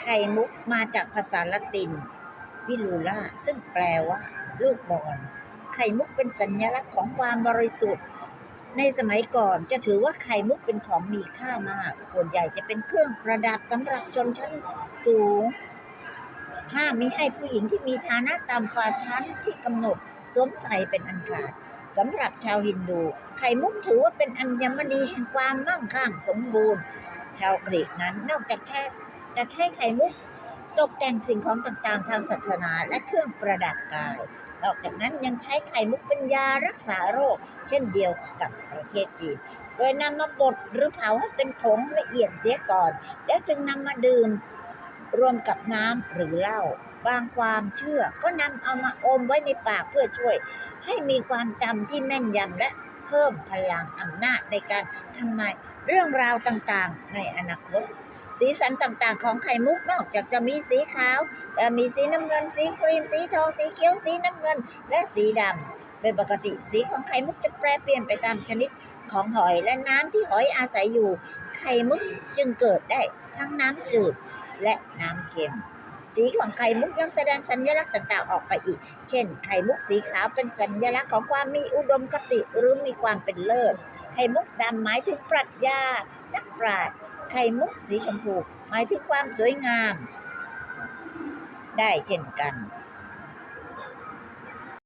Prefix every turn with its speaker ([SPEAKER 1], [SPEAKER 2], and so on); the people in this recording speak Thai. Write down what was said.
[SPEAKER 1] ไข่มุกมาจากภาษาละตินวิลูล่าซึ่งแปลว่า ลูกบอลไข่มุกเป็นสัญลักษณ์ของความบริสุทธิ์ ในสมัยก่อนจะถือว่าไข่มุกเป็นของมีค่ามาก ส่วนใหญ่จะเป็นเครื่องประดับสำหรับชนชั้นสูง ห้ามมิให้ผู้หญิงที่มีฐานะต่ำกว่าชั้นที่กำหนดสวมใส่เป็นอันขาดสำหรับชาวฮินดู ไข่มุกถือว่าเป็นอัญมณีแห่งความมั่งคั่งสมบูรณ์ ชาวกรีกนั้นนอกจากใช้ จะใช้ไข่มุกตกแต่งสิ่งของต่างๆ ทางศาสนาและเครื่องประดับกาย นอกจากนั้นยังใช้ไข่มุกเป็นยารักษาโรค เช่นเดียวกับประเทศจีน โดยนำมาบดหรือเผาให้เป็นผงละเอียดเสียก่อน แล้วจึงนำมาดื่มรวมกับน้ำหรือเหล้า บางความเชื่อก็นำเอามาอมไว้ในปากเพื่อช่วย ให้มีความจำที่แม่นยำและเพิ่มพลังอำนาจในการทำนายเรื่องราวต่างๆ ในอนาคต สีสันต่างๆ ของไข่มุกนอกจากจะมีสีขาวและมีสีน้ำเงิน สีครีม สีทอง สีเขียว สีน้ำเงิน และสีดำโดยปกติสีของไข่มุกจะแปรเปลี่ยนไปตามชนิดของหอยและน้ำที่หอยอาศัยอยู่ ไข่มุกจึงเกิดได้ทั้งน้ำจืดและน้ำเค็ม สีของไข่มุกยังแสดงสัญลักษณ์ต่างๆออกไปอีก เช่น ไข่มุกสีขาวเป็นสัญลักษณ์ของความมีอุดมคติหรือมีความเป็นเลิศ ไข่มุกดำหมายถึงปรัชญา นักปราชญ์ ไข่มุกสีชมพูหมายถึงความสวยงาม ได้เช่นกัน